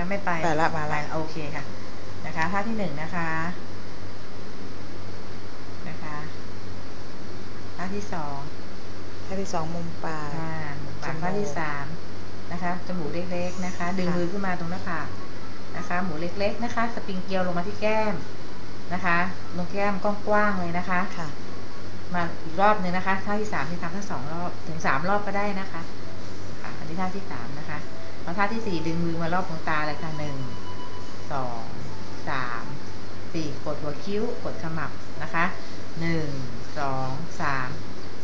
คะไม่ไปไปละมาละโอเคค่ะ นะคะท่าที่หนึ่งนะคะ นะคะท่าที่สองท่าที่สองมุมปากอ่าปากท่าที่สามนะคะจมูกเล็กๆนะคะ ดึงค่ะมือขึ้นมาตรงหน้าผากนะคะ หมูเล็กๆนะคะ สปริงเกลียวลงมาที่แก้มนะคะลงแก้มกว้างๆเลยนะคะค่ะ มาอีกรอบหนึ่งนะคะท่าที่สามที่ทำทั้งสองรอบถึงสามรอบก็ได้นะคะค่ะอันนี้ท่าที่สามนะคะ แล้วท่าที่สี่ดึงมือมารอบดวงตาเลยค่ะหนึ่งสองสามสี่กดหัวคิ้วกดขมับนะคะหนึ่งสองสาม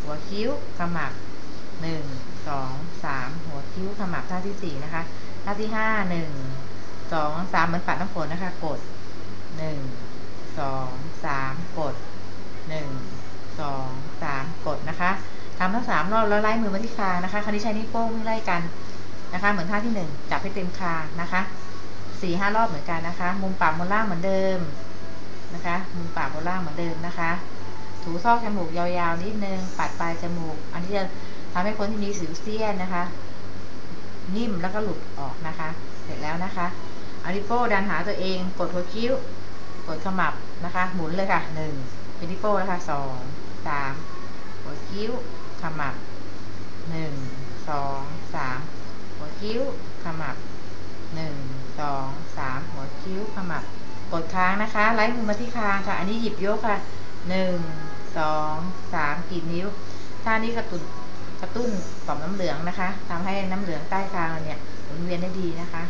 หัวคิ้วขมับหนึ่งสองสามหัวคิ้วขมับท่าที่สี่นะคะท่าที่ห้าหนึ่งสองสามเหมือนปัดน้ำฝนนะคะ กดหนึ่งสองสามกดหนึ่งสองสามกดนะคะทำทั้งสามรอบแล้วไล่มือมาที่คางนะคะ คราวนี้ใช้นิ้วโป้งไล่กัน นะคะ เหมือนท่าที่หนึ่งจับให้เต็มคางนะคะสี่ห้ารอบเหมือนกันนะคะ มุมปากบนล่างเหมือนเดิมนะคะ มุมปากบนล่างเหมือนเดิมนะคะ ถูซอกจมูกยาวๆนิดนึง ปัดปลายจมูก อันนี้จะทำให้คนที่มีสิวเซียนนะคะ นิ่มแล้วก็หลุดออกนะคะ เสร็จแล้วนะคะอาลิโป้ดันหาตัวเอง กดหัวคิ้ว กดขมับนะคะ หมุนเลยค่ะหนึ่งเป็นลิโป้นะคะสองสามหัวคิ้วขมับหนึ่งสองสาม คิ้วขมับหนึ่งสองสามหัวคิ้วขมับกดค้างนะคะ ไล่มือมาที่คางค่ะ อันนี้หยิบยกค่ะหนึ่งสองสามกรีดนิ้วท่านี้กระตุ้นกระตุ้นต่อมน้ำเหลืองนะคะทำให้น้ำเหลืองใต้คางเนี่ยหมุนเวียนได้ดีนะคะ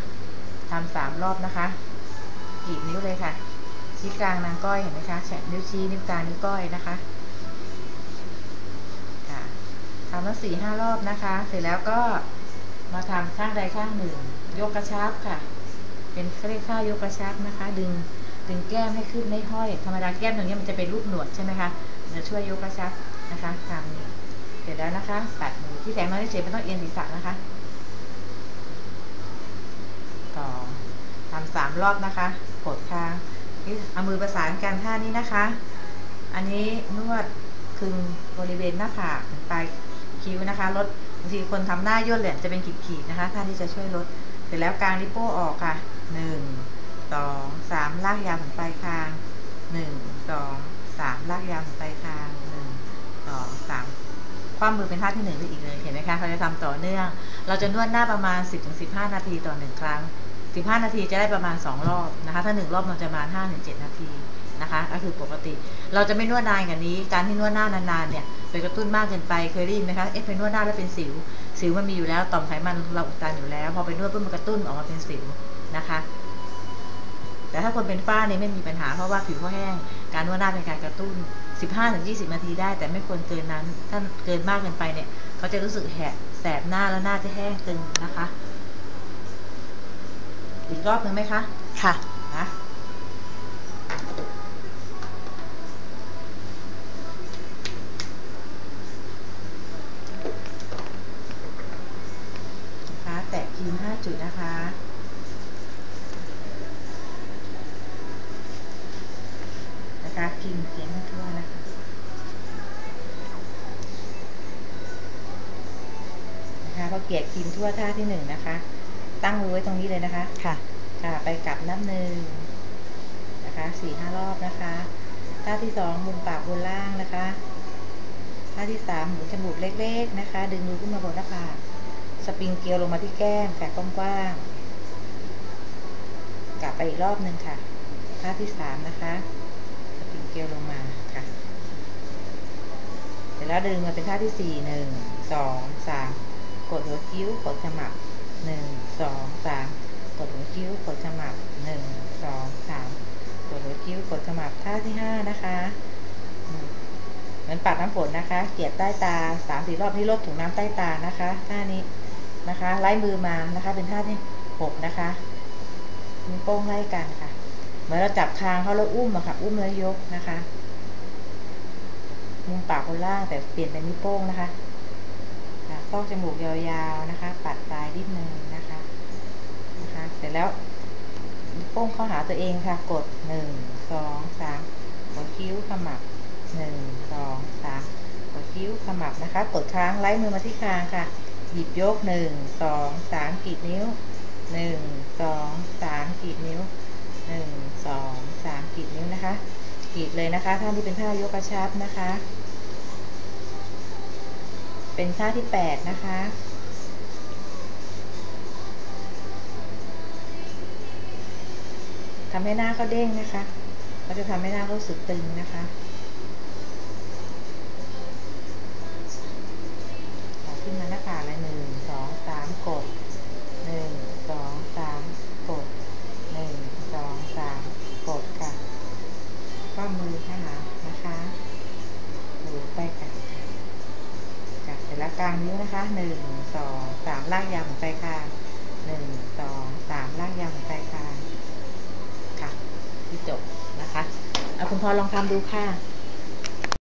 ทำสามรอบนะคะกรีดนิ้วเลยค่ะ ชี้กลางนางก้อยเห็นไหมคะแฉะนิ้วชี้นิ้วกลางนิ้วก้อยนะคะค่ะทำมาสี่ห้ารอบนะคะ เสร็จแล้วก็ มาทำข้างใดข้างหนึ่ง ยกกระชับค่ะ เป็นเรียกท่ายกกระชับนะคะ ดึงดึงแก้มให้ขึ้นไม่ห้อย ธรรมดาแก้มตรงนี้มันจะเป็นรูปหนวดใช่ไหมคะจะช่วยยกกระชับนะคะทำเสร็จแล้วนะคะตัดมือที่แสงน้อยเฉยไม่ต้องเอียงศีรษะนะคะสอทำสามรอบนะคะกดค้างนี่เอามือประสานกันท่านี้นะคะ อันนี้นวดคึงบริเวณหน้าผากปลายคิ้วนะคะลดางทีคนทำหน้าย่นเลยจะเป็นขีดๆนะคะท่าที่จะช่วยลด เสร็จแล้วกลางลิโป้ออกค่ะหนึ่งสองสามลากยาวถึงปลายคางหนึ่งสองสามลากยาวถึงปลายคางหนึ่งสองสามคว่ำมือเป็นท่าที่หนึ่งได้อีกเลยเห็นไหมคะเราจะทำต่อเนื่อง เราจะนวดหน้าประมาณ 10-15 นาทีต่อหนึ่งครั้ง 15 นาทีจะได้ประมาณ 2 รอบนะคะถ้า 1 รอบมันจะประมาณ5-7 นาที นะคะก็คือปกติ เราจะไม่นวดนานกว่านี้ การที่นวดหน้านานๆเนี่ยไปกระตุ้นมากเกินไปเคยได้ยินไหมคะเอ๊ะไปนวดหน้าแล้วเป็นสิว สิวมันมีอยู่แล้วต่อมไขมันเราอุดตันอยู่แล้ว พอไปนวดเพื่อมันกระตุ้นออกมาเป็นสิวนะคะ แต่ถ้าคนเป็นฝ้าเนี่ยไม่มีปัญหาเพราะว่าผิวเขาแห้ง การนวดหน้าเป็นการกระตุ้น 15-20 นาทีได้ แต่ไม่ควรเกินนั้นถ้าเกินมากเกินไปเนี่ยเขาจะรู้สึกแหบแสบหน้าแล้วหน้าจะแห้งตึงนะคะอีกรอบหนึ่งไหมคะ ค่ะ นะนะคะ นะคะนะคะครีมเขียนให้ทั่วนะคะนะคะพอเกลียดครีมทั่วท่าที่หนึ่งนะคะ ตั้งมือไว้ตรงนี้เลยนะคะ ค่ะ ค่ะ ไปกลับนับหนึ่งนะคะสี่ห้ารอบนะคะ ท่าที่สองมุมปากบนล่างนะคะ ท่าที่สามหมุนจมูกเล็ก ๆ นะคะ ดึงมือขึ้นมาบนหน้าผาก สปริงเกลียวลงมาที่แก้มแสกกว้างๆ กลับไปอีกรอบหนึ่งค่ะท่าที่สามนะคะ สปริงเกลียวลงมาค่ะ เสร็จแล้วดึงมาเป็นท่าที่สี่หนึ่งสองสามกดหัวคิ้วกดขมับหนึ่งสองสามกดหัวคิ้วกดขมับหนึ่งสองสามกดหัวคิ้วกดขมับท่าที่ห้านะคะเหมือนปัดน้ำฝนนะคะ เกลียดใต้ตาสามสี่รอบนี่ลดถุงน้ำใต้ตานะคะท่านี้ นะคะไล่มือมานะคะ เป็นท่าที่หกนะคะมือโป้งไล่กันค่ะ เหมือนเราจับคางเขาแล้วอุ้มอะค่ะ อุ้มแล้วยกนะคะมุมปากบนล่างแต่เปลี่ยนเป็นนิ้วโป้งนะคะค่ะซอกจมูกยาวๆนะคะ ปัดปลายนิดนึงนะคะนะคะ เสร็จแล้วโป้งเข้าหาตัวเองค่ะ กดหนึ่งสองสามหัวคิ้วขมับหนึ่งสองสามหัวคิ้วขมับนะคะ กดค้างไล่มือมาที่คางค่ะ หยิบยกหนึ่งสองสามกีดนิ้วหนึ่งสองสามกีดนิ้วหนึ่งสองสามกีดนิ้วนะคะกีดเลยนะคะท่านี้เป็นท่ายกกระชับนะคะ เป็นท่าที่แปดนะคะทำให้หน้าเขาเด้งนะคะก็จะทำให้หน้าเขาสึกตึงนะคะขอ ขึ้นมาเลยหนึ่งสองสามกดหนึ่งสองสามกดหนึ่งสองสามกดค่ะก็มือค่ะนะคะดูไปกันค่ะค่ะเสร็จแล้วกลางนิ้วนะคะหนึ่งสองสามลากยาวไปค่ะหนึ่งสองสามลากยาวไปค่ะค่ะที่จบนะคะเอาคุณพอลองทำดูค่ะ